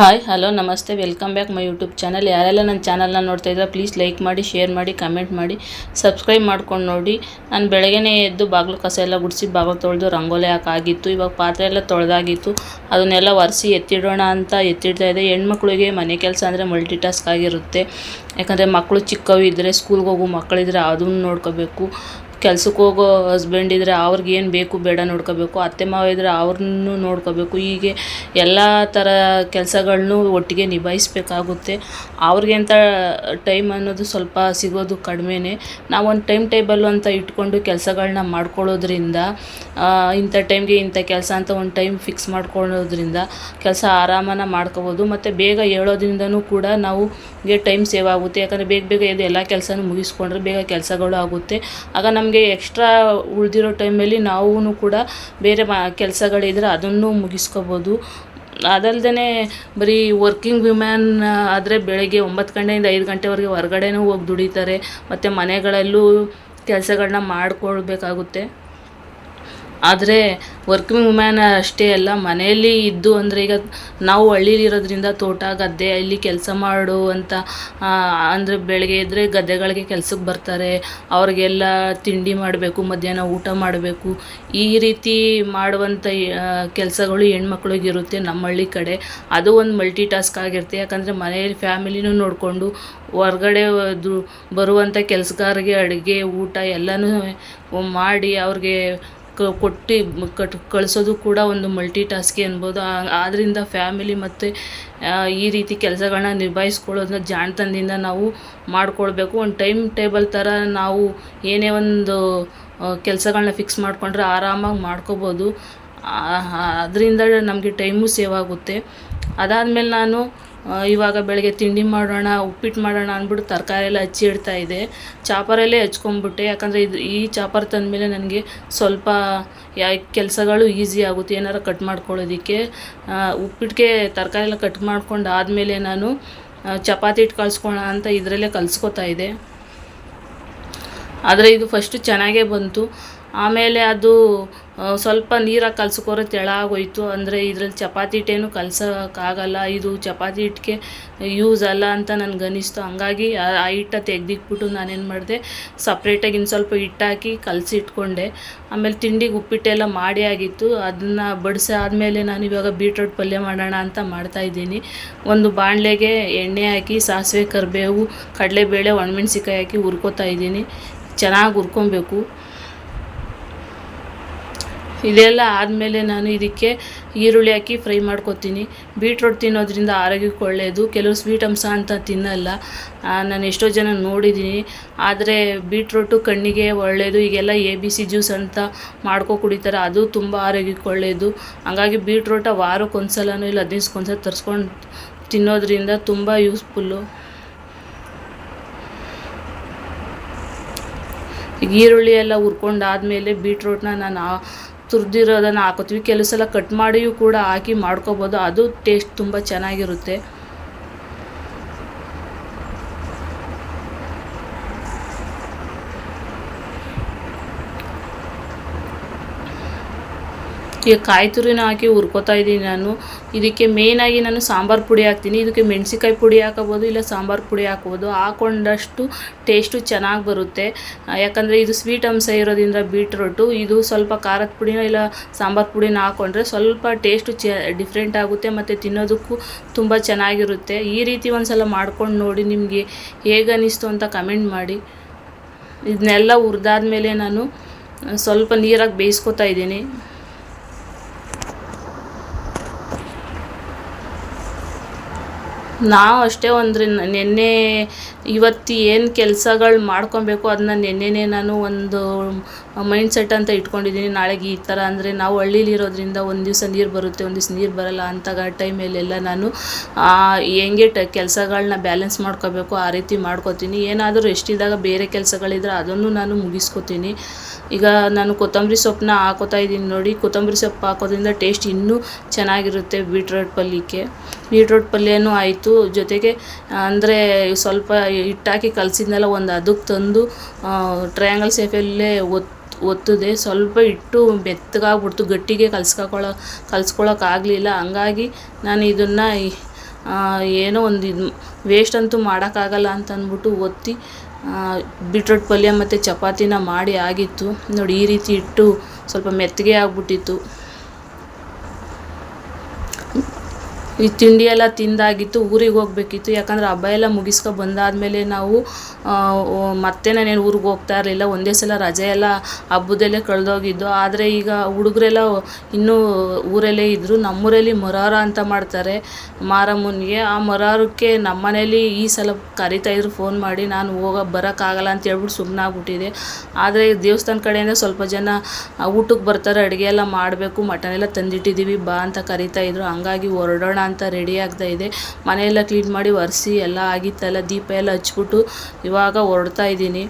Hi, hello, ನಮಸ್ತೆ, welcome back my YouTube channel. ಯಾರೆಲ್ಲ ನನ್ನ ಚಾನಲ್ನ ನೋಡ್ತಾ ಇದ್ದೀರಾ ಪ್ಲೀಸ್ ಲೈಕ್ ಮಾಡಿ ಶೇರ್ ಮಾಡಿ ಕಮೆಂಟ್ ಮಾಡಿ ಸಬ್ಸ್ಕ್ರೈಬ್ ಮಾಡ್ಕೊಂಡು ನೋಡಿ. ನಾನು ಬೆಳಗ್ಗೆನೇ ಎದ್ದು ಬಾಗಿಲು ಕಸ ಎಲ್ಲ ಗುಡಿಸಿ ಬಾಗಿಲು ತೊಳೆದು ರಂಗೋಲಿ ಹಾಕಾಗಿತ್ತು. ಇವಾಗ ಪಾತ್ರೆ ಎಲ್ಲ ತೊಳೆದಾಗಿತ್ತು. ಅದನ್ನೆಲ್ಲ ಒರೆಸಿ ಎತ್ತಿಡೋಣ ಅಂತ ಎತ್ತಿಡ್ತಾ ಇದೆ ಹೆಣ್ಮಕ್ಳಿಗೆ ಮನೆ ಕೆಲಸ ಅಂದರೆ ಮಲ್ಟಿ ಟಾಸ್ಕ್ ಆಗಿರುತ್ತೆ. ಯಾಕಂದರೆ ಮಕ್ಕಳು ಚಿಕ್ಕವು ಇದ್ದರೆ ಸ್ಕೂಲ್ಗೆ ಹೋಗು ಮಕ್ಕಳಿದ್ರೆ ಅದನ್ನು ನೋಡ್ಕೋಬೇಕು. ಕೆಲ್ಸಕ್ಕೆ ಹೋಗೋ ಹಸ್ಬೆಂಡ್ ಇದ್ದರೆ ಅವ್ರಿಗೆ ಏನು ಬೇಕು, ಬೇಡ ನೋಡ್ಕೋಬೇಕು. ಅತ್ತೆ, ಮಾವ ಇದ್ದರೆ ಅವ್ರನ್ನೂ ನೋಡ್ಕೋಬೇಕು. ಹೀಗೆ ಎಲ್ಲ ಥರ ಕೆಲಸಗಳ್ನೂ ಒಟ್ಟಿಗೆ ನಿಭಾಯಿಸ್ಬೇಕಾಗುತ್ತೆ. ಅವ್ರಿಗೆ ಅಂತ ಟೈಮ್ ಅನ್ನೋದು ಸ್ವಲ್ಪ ಸಿಗೋದು ಕಡಿಮೆನೇ. ನಾವೊಂದು ಟೈಮ್ ಟೇಬಲ್ ಅಂತ ಇಟ್ಕೊಂಡು ಕೆಲಸಗಳನ್ನ ಮಾಡ್ಕೊಳ್ಳೋದ್ರಿಂದ ಇಂಥ ಟೈಮ್ಗೆ ಇಂಥ ಕೆಲಸ ಅಂತ ಒಂದು ಟೈಮ್ ಫಿಕ್ಸ್ ಮಾಡ್ಕೊಳ್ಳೋದ್ರಿಂದ ಕೆಲಸ ಆರಾಮನ ಮಾಡ್ಕೋಬೋದು. ಮತ್ತು ಬೇಗ ಹೇಳೋದ್ರಿಂದನೂ ಕೂಡ ನಾವು ಟೈಮ್ ಸೇವ್ ಆಗುತ್ತೆ. ಯಾಕಂದರೆ ಬೇಗ ಬೇಗ ಎಲ್ಲ ಕೆಲಸನೂ ಮುಗಿಸ್ಕೊಂಡ್ರೆ ಬೇಗ ಕೆಲಸಗಳು ಆಗುತ್ತೆ ಆಗ ನಮಗೆ ಎಕ್ಸ್ಟ್ರಾ ಉಳಿದಿರೋ ಟೈಮಲ್ಲಿ ನಾವೂ ಕೂಡ ಬೇರೆ ಮಾ, ಕೆಲಸಗಳಿದ್ರೆ ಅದನ್ನು ಮುಗಿಸ್ಕೋಬೋದು. ಅದಲ್ದೇ ಬರೀ ವರ್ಕಿಂಗ್ ವಿಮ್ಯಾನ್ ಆದರೆ ಬೆಳಗ್ಗೆ ಒಂಬತ್ತು ಗಂಟೆಯಿಂದ ಐದು ಗಂಟೆವರೆಗೆ ಹೊರ್ಗಡೆನೂ ಹೋಗಿ ದುಡಿತಾರೆ, ಮತ್ತು ಮನೆಗಳಲ್ಲೂ ಕೆಲಸಗಳನ್ನ ಮಾಡಿಕೊಳ್ಬೇಕಾಗುತ್ತೆ. ಆದರೆ ವರ್ಕಿಂಗ್ ವುಮ್ಯಾನ್ ಅಷ್ಟೇ ಅಲ್ಲ, ಮನೆಯಲ್ಲಿ ಇದ್ದು ಅಂದರೆ ಈಗ ನಾವು ಹಳ್ಳಿಲಿರೋದ್ರಿಂದ ತೋಟ, ಗದ್ದೆ, ಇಲ್ಲಿ ಕೆಲಸ ಮಾಡುವಂಥ ಅಂದರೆ ಬೆಳಗ್ಗೆ ಇದ್ದರೆ ಗದ್ದೆಗಳಿಗೆ ಕೆಲ್ಸಕ್ಕೆ ಬರ್ತಾರೆ, ಅವ್ರಿಗೆಲ್ಲ ತಿಂಡಿ ಮಾಡಬೇಕು, ಮಧ್ಯಾಹ್ನ ಊಟ ಮಾಡಬೇಕು. ಈ ರೀತಿ ಮಾಡುವಂಥ ಕೆಲಸಗಳು ಹೆಣ್ಮಕ್ಳಿಗಿರುತ್ತೆ ನಮ್ಮ ಹಳ್ಳಿ ಕಡೆ. ಅದು ಒಂದು ಮಲ್ಟಿ ಟಾಸ್ಕ್ ಆಗಿರುತ್ತೆ. ಯಾಕಂದರೆ ಮನೆಯಲ್ಲಿ ಫ್ಯಾಮಿಲಿನೂ ನೋಡಿಕೊಂಡು ಹೊರ್ಗಡೆ ಬರುವಂಥ ಕೆಲಸಗಾರಿಗೆ ಅಡುಗೆ, ಊಟ ಎಲ್ಲನೂ ಮಾಡಿ ಅವ್ರಿಗೆ ಕೊಟ್ಟು ಕಟ್, ಕಳಿಸೋದು ಕೂಡ ಒಂದು ಮಲ್ಟಿ ಟಾಸ್ಕಿ ಅನ್ಬೋದು ಆದ್ದರಿಂದ ಫ್ಯಾಮಿಲಿ ಮತ್ತು ಈ ರೀತಿ ಕೆಲಸಗಳನ್ನ ನಿಭಾಯಿಸ್ಕೊಳ್ಳೋದನ್ನ ಜಾಣತನದಿಂದ ನಾವು ಮಾಡಿಕೊಳ್ಬೇಕು. ಒಂದು ಟೈಮ್ ಟೇಬಲ್ ಥರ ನಾವು ಏನೇ ಒಂದು ಕೆಲಸಗಳನ್ನ ಫಿಕ್ಸ್ ಮಾಡಿಕೊಂಡ್ರೆ ಆರಾಮಾಗಿ ಮಾಡ್ಕೋಬೋದು. ಅದರಿಂದ ನಮಗೆ ಟೈಮು ಸೇವ್ ಆಗುತ್ತೆ. ಅದಾದಮೇಲೆ ನಾನು ಇವಾಗ ಬೆಳಗ್ಗೆ ತಿಂಡಿ ಮಾಡೋಣ, ಉಪ್ಪಿಟ್ಟು ಮಾಡೋಣ ಅಂದ್ಬಿಟ್ಟು ತರಕಾರಿ ಎಲ್ಲ ಹಚ್ಚಿ ಇಡ್ತಾ ಇದೆ. ಚಾಪರಲ್ಲೇ ಹಚ್ಕೊಂಬಿಟ್ಟೆ ಯಾಕಂದರೆ ಇದು ಈ ಚಾಪರ್ ತಂದಮೇಲೆ ನನಗೆ ಸ್ವಲ್ಪ ಯಾ, ಕೆಲಸಗಳು ಈಸಿ ಆಗುತ್ತೆ. ಏನಾರು ಕಟ್ ಮಾಡ್ಕೊಳ್ಳೋದಕ್ಕೆ. ಉಪ್ಪಿಟ್ಟಿಗೆ ತರಕಾರಿ ಎಲ್ಲ ಕಟ್ ಮಾಡ್ಕೊಂಡು ಆದಮೇಲೆ ನಾನು ಚಪಾತಿ ಹಿಟ್ಟು ಕಳ್ಸ್ಕೊಳ ಅಂತ ಇದರಲ್ಲೇ ಕಲ್ಸ್ಕೊತಾ ಇದ್ದೆ ಆದರೆ ಇದು ಫಸ್ಟು ಚೆನ್ನಾಗೇ ಬಂತು. ಆಮೇಲೆ ಅದು ಸ್ವಲ್ಪ ನೀರಾಗಿ ಕಲ್ಸ್ಕೋರೆ ತೆಳ ಆಗೋಯ್ತು ಅಂದರೆ ಇದ್ರಲ್ಲಿ ಚಪಾತಿ ಹಿಟ್ಟೇನು ಕಲ್ಸೋಕ್ಕಾಗಲ್ಲ. ಇದು ಚಪಾತಿ ಹಿಟ್ಟಿಗೆ ಯೂಸ್ ಅಲ್ಲ ಅಂತ ನನ್ಗೆ ಅನ್ನಿಸ್ತು ಹಂಗಾಗಿ ಆ ಹಿಟ್ಟ ತೆಗೆದಿಟ್ಬಿಟ್ಟು ನಾನೇನು ಮಾಡಿದೆ ಸಪ್ರೇಟಾಗಿ ಇನ್ನು ಸ್ವಲ್ಪ ಹಿಟ್ಟಾಕಿ ಕಲಸಿ ಇಟ್ಕೊಂಡೆ ಆಮೇಲೆ ತಿಂಡಿಗೆ ಉಪ್ಪಿಟ್ಟೆಲ್ಲ ಮಾಡಿ ಆಗಿತ್ತು. ಅದನ್ನು ಬಡಿಸಿ ಆದಮೇಲೆ ನಾನು ಇವಾಗ ಬೀಟ್ರೋಟ್ ಪಲ್ಯ ಮಾಡೋಣ ಅಂತ ಮಾಡ್ತಾಯಿದ್ದೀನಿ ಒಂದು ಬಾಣಲೆಗೆ ಎಣ್ಣೆ ಹಾಕಿ, ಸಾಸಿವೆ, ಕರಿಬೇವು, ಕಡಲೆಬೇಳೆ ಒಣಮೆಣ್ಸಿಕಾಯಿ ಹಾಕಿ ಹುರ್ಕೋತಾ ಇದ್ದೀನಿ. ಚೆನ್ನಾಗಿ ಹುರ್ಕೊಬೇಕು. ಇದೆಲ್ಲ ಆದಮೇಲೆ ನಾನು ಇದಕ್ಕೆ ಈರುಳ್ಳಿ ಹಾಕಿ ಫ್ರೈ ಮಾಡ್ಕೊತೀನಿ. ಬೀಟ್ರೋಟ್ ತಿನ್ನೋದ್ರಿಂದ ಆರೋಗ್ಯಕ್ಕೆ ಒಳ್ಳೆಯದು ಕೆಲವು ಸ್ವೀಟ್ ಅಂಶ ಅಂತ ತಿನ್ನಲ್ಲ. ನಾನು ಎಷ್ಟೋ ಜನ ನೋಡಿದ್ದೀನಿ ಆದರೆ ಬೀಟ್ರೋಟು ಕಣ್ಣಿಗೆ ಒಳ್ಳೆಯದು ಈಗೆಲ್ಲ ಎ ಬಿ ಸಿ ಜ್ಯೂಸ್ ಅಂತ ಮಾಡ್ಕೊ ಕುಡಿತಾರೆ. ಅದು ತುಂಬ ಆರೋಗ್ಯಕ್ಕೆ ಒಳ್ಳೆಯದು ಹಾಗಾಗಿ ಬೀಟ್ರೋಟ ವಾರಕ್ಕೆ ಒಂದು ಸಲನೋ ಇಲ್ಲ ಹದಿನೈದು ಸಲ ತರಿಸ್ಕೊಂಡು ತಿನ್ನೋದ್ರಿಂದ ತುಂಬ ಯೂಸ್ಫುಲ್ಲು. ಈಗ ಈರುಳ್ಳಿ ಎಲ್ಲ ಹುರ್ಕೊಂಡಾದ್ಮೇಲೆ ಬೀಟ್ರೋಟ್ನ ನಾನು ತುರಿದಿರೋದನ್ನು ಹಾಕೋತೀವಿ. ಕೆಲವು ಸಲ ಕಟ್ ಮಾಡಿಯೂ ಕೂಡ ಹಾಕಿ ಮಾಡ್ಕೊಬೋದು. ಅದು ಟೇಸ್ಟ್ ತುಂಬ ಚೆನ್ನಾಗಿರುತ್ತೆ. ಈಗ ಕಾಯಿ ತುರಿನ ಹಾಕಿ ಹುರ್ಕೋತಾ ಇದ್ದೀನಿ ನಾನು. ಇದಕ್ಕೆ ಮೇಯ್ನಾಗಿ ನಾನು ಸಾಂಬಾರು ಪುಡಿ ಹಾಕ್ತೀನಿ. ಇದಕ್ಕೆ ಮೆಣಸಿಕಾಯಿ ಪುಡಿ ಹಾಕೋಬೋದು ಇಲ್ಲ ಸಾಂಬಾರು ಪುಡಿ ಹಾಕ್ಬೋದು ಹಾಕೊಂಡಷ್ಟು ಟೇಸ್ಟು ಚೆನ್ನಾಗಿ ಬರುತ್ತೆ. ಯಾಕಂದರೆ ಇದು ಸ್ವೀಟ್ ಅಂಶ ಇರೋದ್ರಿಂದ ಬೀಟ್ರೋಟು ಇದು ಸ್ವಲ್ಪ ಖಾರದ ಪುಡಿನ ಇಲ್ಲ ಸಾಂಬಾರು ಪುಡಿನ ಹಾಕ್ಕೊಂಡ್ರೆ ಸ್ವಲ್ಪ ಟೇಸ್ಟು ಚ ಡಿಫ್ರೆಂಟ್ ಆಗುತ್ತೆ ಮತ್ತು ತಿನ್ನೋದಕ್ಕೂ ತುಂಬ ಚೆನ್ನಾಗಿರುತ್ತೆ. ಈ ರೀತಿ ಒಂದು ಸಲ ಮಾಡ್ಕೊಂಡು ನೋಡಿ ನಿಮಗೆ ಹೇಗೆ ಅನ್ನಿಸ್ತು ಅಂತ ಕಮೆಂಟ್ ಮಾಡಿ. ಇದನ್ನೆಲ್ಲ ಹುರಿದಾದ್ಮೇಲೆ ನಾನು ಸ್ವಲ್ಪ ನೀರಾಗಿ ಬೇಯಿಸ್ಕೊತಾ ಇದ್ದೀನಿ. ನಾವು ಅಷ್ಟೇ ಒಂದು ನೆನ್ನೆ ಇವತ್ತು ಏನು ಕೆಲಸಗಳು ಮಾಡ್ಕೊಬೇಕು ಅದನ್ನ ನೆನ್ನೆನೇ ನಾನು ಒಂದು ಮೈಂಡ್ ಸೆಟ್ ಅಂತ ಇಟ್ಕೊಂಡಿದ್ದೀನಿ ನಾಳೆಗೆ ಈ ಥರ ಅಂದರೆ ನಾವು ಹಳ್ಳೀಲಿರೋದ್ರಿಂದ ಒಂದು ದಿವಸ ನೀರು ಬರುತ್ತೆ, ಒಂದು ದಿವಸ ನೀರು ಬರಲ್ಲ ಅಂತ ಟೈಮಲ್ಲೆಲ್ಲ ನಾನು ಹೆಂಗೆ ಟ ಕೆಲಸಗಳನ್ನ ಬ್ಯಾಲೆನ್ಸ್ ಮಾಡ್ಕೋಬೇಕು ಆ ರೀತಿ ಮಾಡ್ಕೋತೀನಿ. ಏನಾದರೂ ಎಷ್ಟಿದ್ದಾಗ ಬೇರೆ ಕೆಲಸಗಳಿದ್ರೆ ಅದನ್ನು ನಾನು ಮುಗಿಸ್ಕೊತೀನಿ. ಈಗ ನಾನು ಕೊತ್ತಂಬರಿ ಸೊಪ್ಪನ್ನ ಹಾಕೋತಾ ಇದ್ದೀನಿ ನೋಡಿ. ಕೊತ್ತಂಬರಿ ಸೊಪ್ಪು ಹಾಕೋದ್ರಿಂದ ಟೇಸ್ಟ್ ಇನ್ನೂ ಚೆನ್ನಾಗಿರುತ್ತೆ ಬೀಟ್ರೋಟ್ ಪಲ್ಯಕ್ಕೆ. ಬೀಟ್ರೋಟ್ ಪಲ್ಯನೂ ಆಯಿತು. ಜೊತೆಗೆ, ಅಂದರೆ ಸ್ವಲ್ಪ ಹಿಟ್ಟಾಕಿ ಕಲಸಿದ್ನೆಲ್ಲ, ಒಂದು ಅದಕ್ಕೆ ತಂದು ಟ್ರಯಾಂಗಲ್ ಸೇಫಲ್ಲೇ ಒತ್ತು ಒತ್ತಿದೆ ಸ್ವಲ್ಪ ಇಟ್ಟು ಮೆತ್ತಗಾಗ್ಬಿಡ್ತು ಗಟ್ಟಿಗೆ ಕಲ್ಸ್ಕೊಳ್ಳೋ ಕಲ್ಸ್ಕೊಳಕ್ಕೆ ಆಗಲಿಲ್ಲ. ಹಂಗಾಗಿ ನಾನು ಇದನ್ನು ಏನೋ ಒಂದು ಇದು ವೇಸ್ಟ್ ಅಂತೂ ಮಾಡೋಕ್ಕಾಗಲ್ಲ ಅಂತ ಅಂದ್ಬಿಟ್ಟು ಒತ್ತಿ ಬೀಟ್ರೋಟ್ ಪಲ್ಯ ಮತ್ತು ಚಪಾತಿನ ಮಾಡಿ ಆಗಿತ್ತು. ನೋಡಿ, ಈ ರೀತಿ ಇಟ್ಟು ಸ್ವಲ್ಪ ಮೆತ್ತಗೆ ಆಗ್ಬಿಟ್ಟಿತ್ತು. ಈ ತಿಂಡಿ ಎಲ್ಲ ತಿಂದಾಗಿತ್ತು, ಊರಿಗೆ ಹೋಗ್ಬೇಕಿತ್ತು. ಯಾಕಂದ್ರೆ ಹಬ್ಬ ಎಲ್ಲ ಮುಗಿಸ್ಕೊ ಬಂದಾದಮೇಲೆ ನಾವು ಮತ್ತೆ ನಾನೇನು ಊರಿಗೆ ಹೋಗ್ತಾ ಇರಲಿಲ್ಲ. ಒಂದೇ ಸಲ ರಜೆ ಎಲ್ಲ ಹಬ್ಬದಲ್ಲೇ ಕಳೆದೋಗಿದ್ದು. ಆದರೆ ಈಗ ಹುಡುಗರೆಲ್ಲ ಇನ್ನೂ ಊರಲ್ಲೇ ಇದ್ದರು ನಮ್ಮೂರಲ್ಲಿ ಮೊರಾರ ಅಂತ ಮಾಡ್ತಾರೆ ಮಾರಮ್ಮನಿಗೆ. ಆ ಮೊರಾರಕ್ಕೆ ನಮ್ಮನೇಲಿ ಈ ಸಲ ಕರಿತಾ ಇದ್ರು ಫೋನ್ ಮಾಡಿ, ನಾನು ಹೋಗೋ, ಬರೋಕ್ಕಾಗಲ್ಲ ಅಂತ ಹೇಳ್ಬಿಟ್ಟು ಸುಮ್ಮನಾಗ್ಬಿಟ್ಟಿದೆ ಆದರೆ ದೇವಸ್ಥಾನ ಕಡೆಯಿಂದ ಸ್ವಲ್ಪ ಜನ, ಊಟಕ್ಕೆ ಬರ್ತಾರೆ, ಅಡುಗೆ ಎಲ್ಲ ಮಾಡಬೇಕು, ಮಟನ್ ಎಲ್ಲ ತಂದಿಟ್ಟಿದ್ದೀವಿ, ಬಾ ಅಂತ ಕರಿತಾ ಇದ್ರು. ಹಂಗಾಗಿ ಹೊರಡೋಣ ಅಂತ ರೆಡಿ ಆಗ್ತಾ ಇದೆ. ಮನೆಯೆಲ್ಲ ಕ್ಲೀನ್ ಮಾಡಿ ಒರೆಸಿ ಎಲ್ಲ ಆಗಿತ್ತಲ್ಲ ದೀಪ ಎಲ್ಲ ಹಚ್ಬಿಟ್ಟು ಇವಾಗ ಹೊರಡ್ತಾ ಇದ್ದೀನಿ.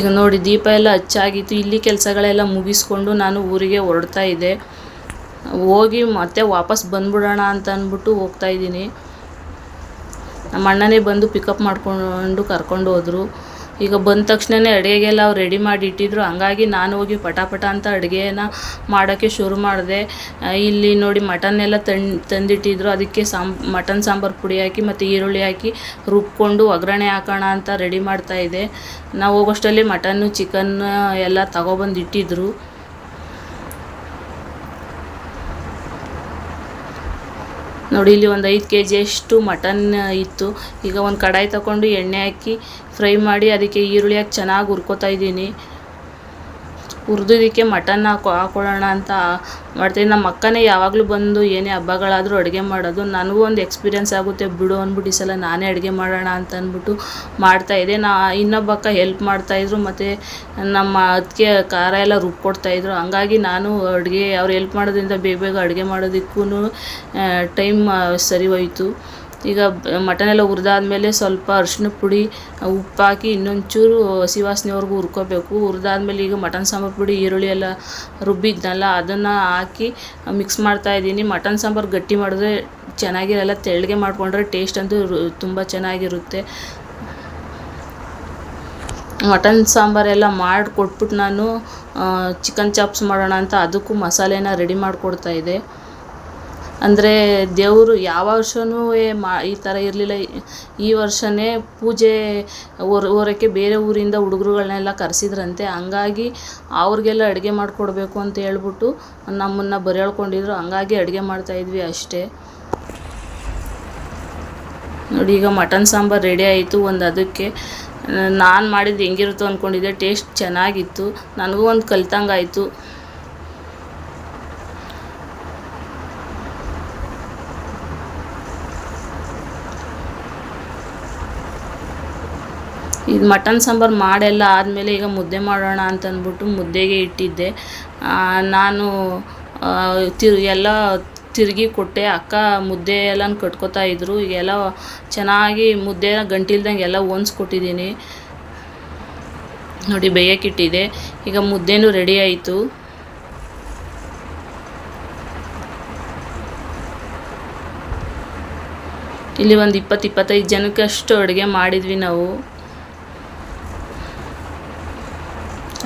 ಈಗ ನೋಡಿ, ದೀಪ ಎಲ್ಲ ಹಚ್ಚಾಗಿತ್ತು. ಇಲ್ಲಿ ಕೆಲಸಗಳೆಲ್ಲ ಮುಗಿಸ್ಕೊಂಡು ನಾನು ಊರಿಗೆ ಹೊರಡ್ತಾ ಇದ್ದೆ. ಹೋಗಿ ಮತ್ತೆ ವಾಪಸ್ ಬಂದ್ಬಿಡೋಣ ಅಂತ ಅಂದ್ಬಿಟ್ಟು ಹೋಗ್ತಾ ಇದ್ದೀನಿ. ನಮ್ಮ ಅಣ್ಣನೇ ಬಂದು ಪಿಕಪ್ ಮಾಡ್ಕೊಂಡು ಕರ್ಕೊಂಡು ಹೋದರು. ಈಗ ಬಂದ ತಕ್ಷಣವೇ ಅಡುಗೆಗೆಲ್ಲ ಅವ್ರು ರೆಡಿ ಮಾಡಿ ಇಟ್ಟಿದ್ರು. ಹಂಗಾಗಿ ನಾನು ಹೋಗಿ ಪಟಾಪಟ ಅಂತ ಅಡುಗೆನ ಮಾಡೋಕ್ಕೆ ಶುರು ಮಾಡಿದೆ. ಇಲ್ಲಿ ನೋಡಿ ಮಟನ್ ಎಲ್ಲ ತಂ ತಂದಿಟ್ಟಿದ್ರು. ಅದಕ್ಕೆ ಸಾಂಬ್ ಮಟನ್ ಸಾಂಬಾರು ಪುಡಿ ಹಾಕಿ ಮತ್ತು ಈರುಳ್ಳಿ ಹಾಕಿ ರುಬ್ಕೊಂಡು ಒಗ್ಗರಣೆ ಹಾಕೋಣ ಅಂತ ರೆಡಿ ಮಾಡ್ತಾ ಇದ್ದೆ. ನಾವು ಹೋಗೋಷ್ಟರಲ್ಲಿ ಮಟನ್ನು ಚಿಕನ್ ಎಲ್ಲ ತಗೊಬಂದು ಇಟ್ಟಿದ್ರು. ನೋಡಿ, ಇಲ್ಲಿ ಒಂದು ಐದು ಕೆ ಜಿಯಷ್ಟು ಮಟನ್ ಇತ್ತು. ಈಗ ಒಂದು ಕಡಾಯಿ ತಗೊಂಡು ಎಣ್ಣೆ ಹಾಕಿ ಫ್ರೈ ಮಾಡಿ, ಅದಕ್ಕೆ ಈರುಳ್ಳಿ ಹಾಕಿ ಚೆನ್ನಾಗಿ ಹುರ್ಕೋತಾ ಇದ್ದೀನಿ. ಹುರಿದಿದ್ದಕ್ಕೆ ಮಟನ್ ಹಾಕೊ ಹಾಕೊಳ್ಳೋಣ ಅಂತ ಮಾಡ್ತೀನಿ. ನಮ್ಮ ಅಕ್ಕನೇ ಯಾವಾಗಲೂ ಬಂದು ಏನೇ ಹಬ್ಬಗಳಾದರೂ ಅಡುಗೆ ಮಾಡೋದು. ನನಗೂ ಒಂದು ಎಕ್ಸ್ಪೀರಿಯನ್ಸ್ ಆಗುತ್ತೆ. ಬಿಡು ಅಂದ್ಬಿಟ್ಟು ಈ ಸಲ ನಾನೇ ಅಡುಗೆ ಮಾಡೋಣ ಅಂತ ಅಂದ್ಬಿಟ್ಟು ಮಾಡ್ತಾಯಿದ್ದೆ ನಾ ಇನ್ನೊಬ್ಬ ಅಕ್ಕ ಹೆಲ್ಪ್ ಮಾಡ್ತಾಯಿದ್ರು ಮತ್ತು ನಮ್ಮ ಅದಕ್ಕೆ ಖಾರ ಎಲ್ಲ ರುಬ್ಕೊಡ್ತಾಯಿದ್ರು ಹಂಗಾಗಿ ನಾನು ಅಡುಗೆ, ಅವ್ರು ಹೆಲ್ಪ್ ಮಾಡೋದ್ರಿಂದ ಬೇಗ ಬೇಗ ಅಡುಗೆ ಮಾಡೋದಕ್ಕೂ ಟೈಮ್ ಸರಿ ಹೋಯಿತು. ಈಗ ಮಟನ್ ಎಲ್ಲ ಹುರಿದಾದ್ಮೇಲೆ ಸ್ವಲ್ಪ ಅರಿಶಿನ ಪುಡಿ ಉಪ್ಪು ಹಾಕಿ ಇನ್ನೊಂಚೂರು ಹಸಿ ವಾಸನೆವರೆಗೂ ಹುರ್ಕೋಬೇಕು. ಹುರಿದಾದ್ಮೇಲೆ ಈಗ ಮಟನ್ ಸಾಂಬಾರು ಪುಡಿ, ಈರುಳ್ಳಿ ಎಲ್ಲ ರುಬ್ಬಿದ್ನಲ್ಲ, ಅದನ್ನು ಹಾಕಿ ಮಿಕ್ಸ್ ಮಾಡ್ತಾ ಇದ್ದೀನಿ. ಮಟನ್ ಸಾಂಬಾರು ಗಟ್ಟಿ ಮಾಡಿದ್ರೆ ಚೆನ್ನಾಗಿರಲ್ಲ ತೆಳ್ಳಗೆ ಮಾಡಿಕೊಂಡ್ರೆ ಟೇಸ್ಟ್ ಅಂತೂ ತುಂಬ ಚೆನ್ನಾಗಿರುತ್ತೆ. ಮಟನ್ ಸಾಂಬಾರೆಲ್ಲ ಮಾಡಿಕೊಟ್ಬಿಟ್ಟು ನಾನು ಚಿಕನ್ ಚಾಪ್ಸ್ ಮಾಡೋಣ ಅಂತ ಅದಕ್ಕೂ ಮಸಾಲೆನ ರೆಡಿ ಮಾಡಿಕೊಡ್ತಾ ಇದ್ದೆ. ಅಂದರೆ ದೇವರು ಯಾವ ವರ್ಷವೂ ಮಾ, ಈ ಥರ ಇರಲಿಲ್ಲ. ಈ ವರ್ಷವೇ ಪೂಜೆ ಹೊರ ಹೊರಕ್ಕೆ ಬೇರೆ ಊರಿಂದ ಹುಡುಗರುಗಳನ್ನೆಲ್ಲ ಕರೆಸಿದ್ರಂತೆ. ಹಂಗಾಗಿ ಅವ್ರಿಗೆಲ್ಲ ಅಡುಗೆ ಮಾಡಿಕೊಡ್ಬೇಕು ಅಂತ ಹೇಳ್ಬಿಟ್ಟು ನಮ್ಮನ್ನು ಬರೆಳ್ಕೊಂಡಿದ್ರು ಹಂಗಾಗಿ ಅಡುಗೆ ಮಾಡ್ತಾಯಿದ್ವಿ ಅಷ್ಟೇ. ನೋಡಿ, ಈಗ ಮಟನ್ ಸಾಂಬಾರು ರೆಡಿ ಆಯಿತು ಒಂದು ಅದಕ್ಕೆ. ನಾನು ಮಾಡಿದ್ದು ಹೆಂಗಿರುತ್ತೋ ಅಂದ್ಕೊಂಡಿದ್ದೆ ಟೇಸ್ಟ್ ಚೆನ್ನಾಗಿತ್ತು. ನನಗೂ ಒಂದು ಕಲ್ತಂಗಾಯಿತು. ಮಟನ್ ಸಾಂಬಾರು ಮಾಡೆಲ್ಲ ಆದಮೇಲೆ ಈಗ ಮುದ್ದೆ ಮಾಡೋಣ ಅಂತ ಅಂದ್ಬಿಟ್ಟು ಮುದ್ದೆಗೆ ಇಟ್ಟಿದ್ದೆ. ನಾನು ತಿರು, ಎಲ್ಲ ತಿರುಗಿ ಕೊಟ್ಟೆ. ಅಕ್ಕ ಮುದ್ದೆ ಎಲ್ಲ ಕಟ್ಕೋತಾ ಇದ್ರು. ಈಗೆಲ್ಲ ಚೆನ್ನಾಗಿ ಮುದ್ದೆ ಗಂಟಿಲ್ದಂಗೆ ಎಲ್ಲ ಹೊಂದ್ಸ್ಕೊಟ್ಟಿದ್ದೀನಿ ನೋಡಿ ಬೇಯಕ್ಕಿಟ್ಟಿದೆ ಈಗ ಮುದ್ದೆನೂ ರೆಡಿ ಆಯಿತು. ಇಲ್ಲಿ ಒಂದು ಇಪ್ಪತ್ತು, ಇಪ್ಪತ್ತೈದು ಜನಕ್ಕಷ್ಟು ಅಡುಗೆ ಮಾಡಿದ್ವಿ ನಾವು.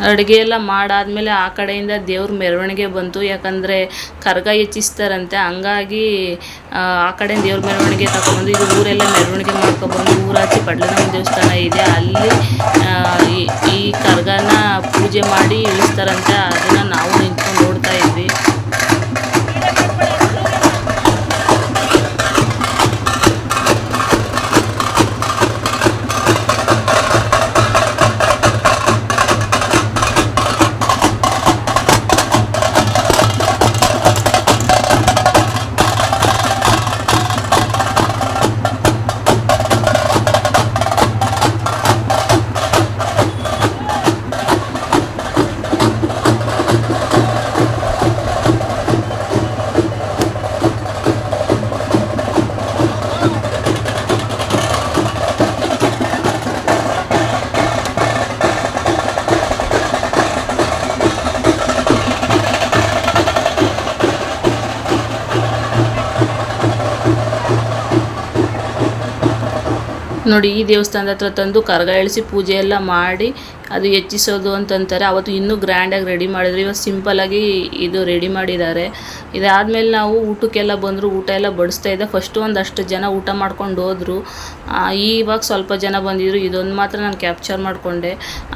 ಅಡುಗೆ ಎಲ್ಲ ಮಾಡಾದ್ಮೇಲೆ ಆ ಕಡೆಯಿಂದ ದೇವ್ರ ಮೆರವಣಿಗೆ ಬಂತು. ಯಾಕಂದರೆ ಕರ್ಗ ಹೆಚ್ಚಿಸ್ತಾರಂತೆ. ಹಂಗಾಗಿ, ಆ ಕಡೆ ದೇವ್ರ ಮೆರವಣಿಗೆ ತಗೊಂಡು ಇದು ಊರೆಲ್ಲ ಮೆರವಣಿಗೆ ಮಾಡ್ಕೊಬಂದು ಊರಾಚೆ ಪಡ್ಲನಮ್ಮ ದೇವಸ್ಥಾನ ಇದೆ. ಅಲ್ಲಿ ಈ ಕರ್ಗನ ಪೂಜೆ ಮಾಡಿ ಇಳಿಸ್ತಾರಂತೆ. ಅದನ್ನು ನೋಡಿ ಈ ದೇವಸ್ಥಾನದ ಹತ್ರ ತಂದು ಕರಗ ಇಳಿಸಿ ಪೂಜೆ ಎಲ್ಲ ಮಾಡಿ ಅದು ಹೆಚ್ಚಿಸೋದು ಅಂತಂತಾರೆ. ಅವತ್ತು ಇನ್ನೂ ಗ್ರ್ಯಾಂಡಾಗಿ ರೆಡಿ ಮಾಡಿದ್ರು. ಇವತ್ತು ಸಿಂಪಲಾಗಿ ಇದು ರೆಡಿ ಮಾಡಿದ್ದಾರೆ. ಇದಾದಮೇಲೆ ನಾವು ಊಟಕ್ಕೆಲ್ಲ ಬಂದರು, ಊಟ ಎಲ್ಲ ಬಡಿಸ್ತಾ ಇದ್ದೆ. ಫಸ್ಟು ಒಂದಷ್ಟು ಜನ ಊಟ ಮಾಡ್ಕೊಂಡು ಹೋದರು. ಇವಾಗ ಸ್ವಲ್ಪ ಜನ ಬಂದಿದ್ರು. ಇದೊಂದು ಮಾತ್ರ ನಾನು ಕ್ಯಾಪ್ಚರ್ ಮಾಡಿಕೊಂಡೆ.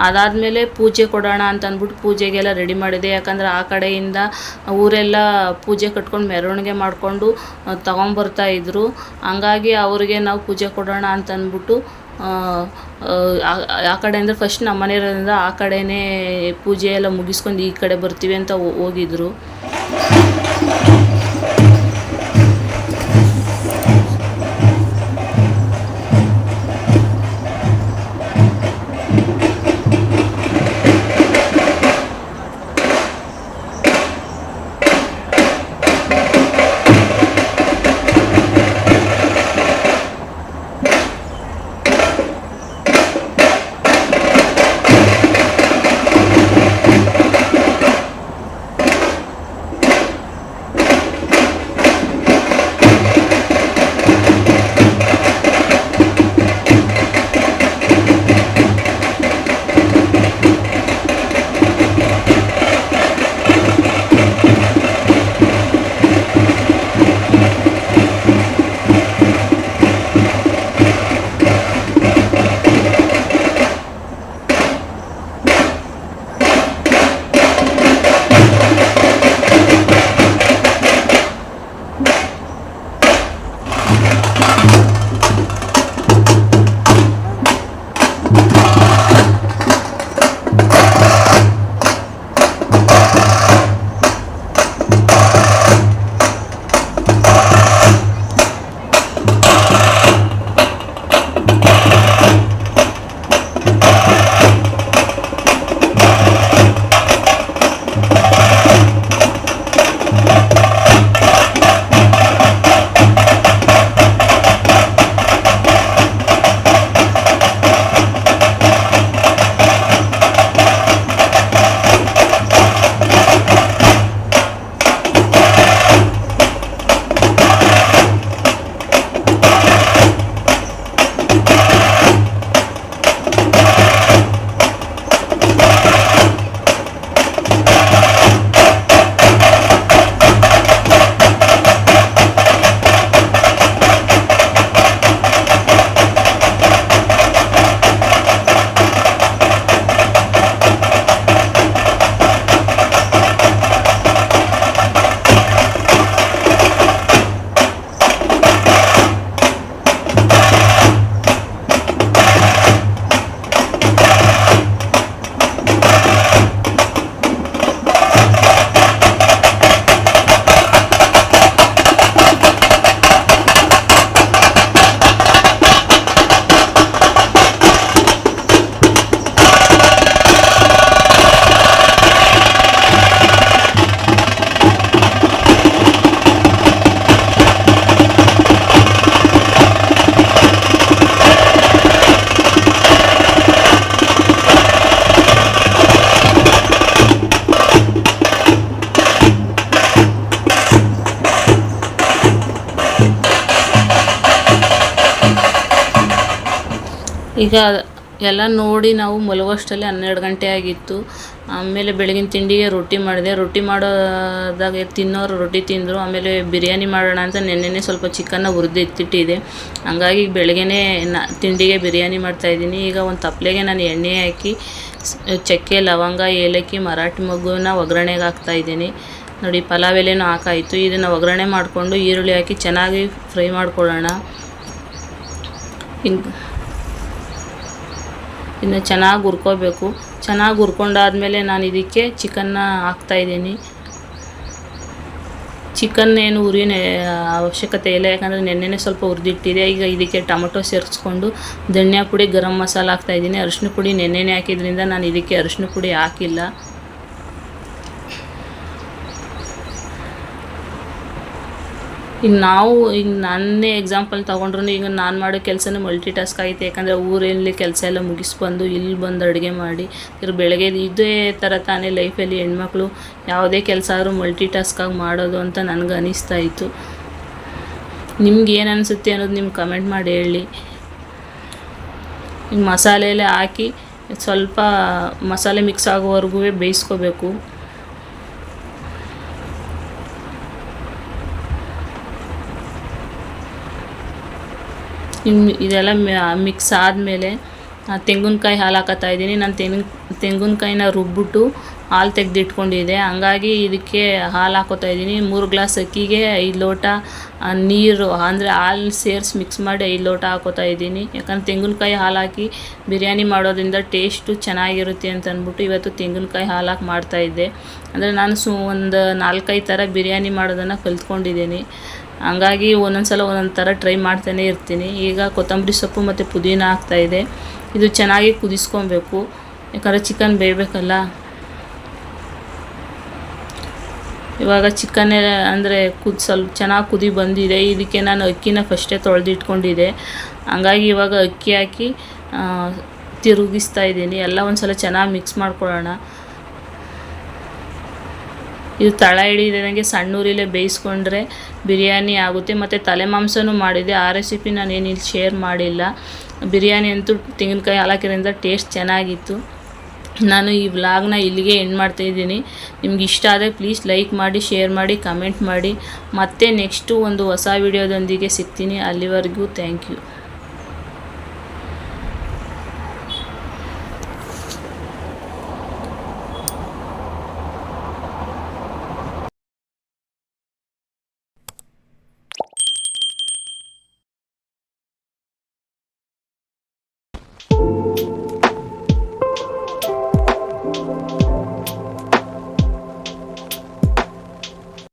ಅದಾದಮೇಲೆ ಪೂಜೆ ಕೊಡೋಣ ಅಂತ ಅಂದ್ಬಿಟ್ಟು ಪೂಜೆಗೆಲ್ಲ ರೆಡಿ ಮಾಡಿದೆ. ಯಾಕಂದರೆ ಆ ಕಡೆಯಿಂದ ಊರೆಲ್ಲ ಪೂಜೆ ಕಟ್ಕೊಂಡು ಮೆರವಣಿಗೆ ಮಾಡಿಕೊಂಡು ತಗೊಂಬರ್ತಾ ಇದ್ದರು ಹಂಗಾಗಿ ಅವ್ರಿಗೆ ನಾವು ಪೂಜೆ ಕೊಡೋಣ ಅಂತ ಅಂದ್ಬಿಟ್ಟು ಆ, ಕಡೆ ಅಂದರೆ ಫಸ್ಟ್ ನಮ್ಮ ಮನೆಯವರಿಂದ ಆ ಕಡೆನೇ ಪೂಜೆ ಎಲ್ಲ ಮುಗಿಸ್ಕೊಂಡು ಈ ಕಡೆ ಬರ್ತೀವಿ ಅಂತ ಹೋಗಿದ್ರು. ಈಗ ಎಲ್ಲ ನೋಡಿ ನಾವು ಮಲಗುವಷ್ಟರಲ್ಲಿ ಹನ್ನೆರಡು ಗಂಟೆ ಆಗಿತ್ತು. ಆಮೇಲೆ ಬೆಳಗಿನ ತಿಂಡಿಗೆ ರೊಟ್ಟಿ ಮಾಡಿದೆ. ರೊಟ್ಟಿ ಮಾಡೋದಾಗ ತಿನ್ನೋರು ರೊಟ್ಟಿ ತಿಂದರು. ಆಮೇಲೆ ಬಿರಿಯಾನಿ ಮಾಡೋಣ ಅಂತ ನೆನ್ನೆನೇ ಸ್ವಲ್ಪ ಚಿಕನ್ನ ಹುರಿದು ಎತ್ತಿಟ್ಟಿದೆ ಹಂಗಾಗಿ ಬೆಳಗ್ಗೆನೇ ನ ತಿಂಡಿಗೆ ಬಿರಿಯಾನಿ ಮಾಡ್ತಾಯಿದ್ದೀನಿ ಈಗ ಒಂದು ತಪ್ಪಲೆಗೆ ನಾನು ಎಣ್ಣೆ ಹಾಕಿ ಚಕ್ಕೆ, ಲವಂಗ, ಏಲಕ್ಕಿ, ಮರಾಠಿ ಮಗುನ ಒಗ್ಗರಣೆಗೆ ಹಾಕ್ತಾಯಿದ್ದೀನಿ ನೋಡಿ, ಪಲಾವ್ ಎಲೆನೂ ಹಾಕಾಯಿತು. ಇದನ್ನು ಒಗ್ಗರಣೆ ಮಾಡಿಕೊಂಡು ಈರುಳ್ಳಿ ಹಾಕಿ ಚೆನ್ನಾಗಿ ಫ್ರೈ ಮಾಡ್ಕೊಳ್ಳೋಣ. ಹಿಂಗೆ ಇನ್ನು ಚೆನ್ನಾಗಿ ಹುರ್ಕೋಬೇಕು. ಚೆನ್ನಾಗಿ ಹುರ್ಕೊಂಡಾದ್ಮೇಲೆ ನಾನು ಇದಕ್ಕೆ ಚಿಕನ್ನ ಹಾಕ್ತಾಯಿದ್ದೀನಿ ಚಿಕನ್ ಏನು ಉರಿನ ಅವಶ್ಯಕತೆ ಇಲ್ಲ. ಯಾಕಂದರೆ ನೆನ್ನೆನೇ ಸ್ವಲ್ಪ ಹುರಿದಿಟ್ಟಿದೆ. ಈಗ ಇದಕ್ಕೆ ಟೊಮೊಟೊ ಸೇರಿಸ್ಕೊಂಡು ಧನಿಯಾ ಪುಡಿ ಗರಂ ಮಸಾಲ ಹಾಕ್ತಾಯಿದ್ದೀನಿ ಅರಿಶಿನ ಪುಡಿ ನೆನ್ನೆನೇ ಹಾಕಿದ್ರಿಂದ ನಾನು ಇದಕ್ಕೆ ಅರಿಶಿನ ಪುಡಿ ಹಾಕಿಲ್ಲ. ಈಗ ನಾವು ಈಗ ನನ್ನೇ ಎಕ್ಸಾಂಪಲ್ ತೊಗೊಂಡ್ರು ಈಗ ನಾನು ಮಾಡೋ ಕೆಲಸನೂ ಮಲ್ಟಿ ಟಾಸ್ಕ್ ಆಗಿದೆ ಯಾಕಂದರೆ ಊರಲ್ಲಿ ಕೆಲಸ ಎಲ್ಲ ಮುಗಿಸ್ಬಂದು ಇಲ್ಲಿ ಬಂದು ಅಡುಗೆ ಮಾಡಿ ಇದ್ರ ಬೆಳಗ್ಗೆ ಇದೇ ಥರ ತಾನೇ ಲೈಫಲ್ಲಿ ಹೆಣ್ಮಕ್ಳು ಯಾವುದೇ ಕೆಲಸ ಆದರೂ ಮಲ್ಟಿ ಟಾಸ್ಕಾಗಿ ಮಾಡೋದು ಅಂತ ನನಗೆ ಅನಿಸ್ತಾ ಇತ್ತು. ನಿಮ್ಗೆ ಏನು ಅನಿಸುತ್ತೆ ಅನ್ನೋದು ನಿಮ್ಗೆ ಕಮೆಂಟ್ ಮಾಡಿ ಹೇಳಿ. ಈಗ ಮಸಾಲೆ ಹಾಕಿ ಸ್ವಲ್ಪ ಮಸಾಲೆ ಮಿಕ್ಸ್ ಆಗೋವರೆಗೂ ಬೇಯಿಸ್ಕೋಬೇಕು. ಇನ್ನು ಇದೆಲ್ಲ ಮಿಕ್ಸ್ ಆದಮೇಲೆ ತೆಂಗಿನಕಾಯಿ ಹಾಲು ಹಾಕತ್ತಾ ಇದ್ದೀನಿ. ನಾನು ತೆಂಗಿನ ತೆಂಗಿನಕಾಯಿನ ರುಬ್ಬಿಟ್ಟು ಹಾಲು ತೆಗೆದಿಟ್ಕೊಂಡಿದ್ದೆ. ಹಂಗಾಗಿ ಇದಕ್ಕೆ ಹಾಲು ಹಾಕೋತಾ ಇದ್ದೀನಿ. ಮೂರು ಗ್ಲಾಸ್ ಅಕ್ಕಿಗೆ ಐದು ಲೋಟ ನೀರು, ಅಂದರೆ ಹಾಲು ಸೇರಿಸಿ ಮಿಕ್ಸ್ ಮಾಡಿ ಐದು ಲೋಟ ಹಾಕೋತಾ ಇದ್ದೀನಿ. ಯಾಕಂದ್ರೆ ತೆಂಗಿನಕಾಯಿ ಹಾಲು ಹಾಕಿ ಬಿರಿಯಾನಿ ಮಾಡೋದ್ರಿಂದ ಟೇಸ್ಟು ಚೆನ್ನಾಗಿರುತ್ತೆ ಅಂತ ಅಂದ್ಬಿಟ್ಟು ಇವತ್ತು ತೆಂಗಿನಕಾಯಿ ಹಾಲು ಹಾಕಿ ಮಾಡ್ತಾಯಿದ್ದೆ ಅಂದರೆ ನಾನು ಸು, ಒಂದು ನಾಲ್ಕೈದು ಥರ ಬಿರಿಯಾನಿ ಮಾಡೋದನ್ನು ಕಲ್ತ್ಕೊಂಡಿದ್ದೀನಿ. ಹಂಗಾಗಿ ಒಂದೊಂದು ಸಲ ಒಂದೊಂದು ಥರ ಟ್ರೈ ಮಾಡ್ತಾನೆ ಇರ್ತೀನಿ. ಈಗ ಕೊತ್ತಂಬರಿ ಸೊಪ್ಪು ಮತ್ತು ಪುದೀನ ಹಾಕ್ತಾಯಿದೆ ಇದು. ಚೆನ್ನಾಗಿ ಕುದಿಸ್ಕೊಬೇಕು. ಯಾಕಂದರೆ ಚಿಕನ್ ಬೇಯಬೇಕಲ್ಲ ಇವಾಗ ಚಿಕನ್ ಅಂದರೆ ಕುದ್ ಸ್ವಲ್ಪ ಚೆನ್ನಾಗಿ ಕುದಿ ಬಂದಿದೆ. ಇದಕ್ಕೆ ನಾನು ಅಕ್ಕಿನ ಫಸ್ಟೇ ತೊಳೆದಿಟ್ಕೊಂಡಿದ್ದೆ ಹಂಗಾಗಿ ಇವಾಗ ಅಕ್ಕಿ ಹಾಕಿ ತಿರುಗಿಸ್ತಾ ಇದ್ದೀನಿ. ಎಲ್ಲ ಒಂದು ಸಲ ಚೆನ್ನಾಗಿ ಮಿಕ್ಸ್ ಮಾಡ್ಕೊಳ್ಳೋಣ. ಇದು ತಳ ಹಿಡಿದಂಗೆ ಸಣ್ಣ ಉರಿಲೇ ಬೇಯಿಸ್ಕೊಂಡ್ರೆ ಬಿರಿಯಾನಿ ಆಗುತ್ತೆ. ಮತ್ತು ತಲೆ ಮಾಂಸನೂ ಮಾಡಿದೆ. ಆ ರೆಸಿಪಿ ನಾನು ಏನು ಇಲ್ಲಿ ಶೇರ್ ಮಾಡಿಲ್ಲ. ಬಿರಿಯಾನಿ ಅಂತೂ ತೆಂಗಿನಕಾಯಿ ಹಾಲಾಕಿರೋದ್ರಿಂದ ಟೇಸ್ಟ್ ಚೆನ್ನಾಗಿತ್ತು. ನಾನು ಈ ವ್ಲಾಗ್ನ ಇಲ್ಲಿಗೆ ಎಂಡ್ ಮಾಡ್ತಾಯಿದ್ದೀನಿ ನಿಮ್ಗೆ ಇಷ್ಟ ಆದರೆ ಪ್ಲೀಸ್ ಲೈಕ್ ಮಾಡಿ ಶೇರ್ ಮಾಡಿ ಕಮೆಂಟ್ ಮಾಡಿ. ಮತ್ತೆ ನೆಕ್ಸ್ಟು ಒಂದು ಹೊಸ ವಿಡಿಯೋದೊಂದಿಗೆ ಸಿಗ್ತೀನಿ. ಅಲ್ಲಿವರೆಗೂ ಥ್ಯಾಂಕ್ ಯು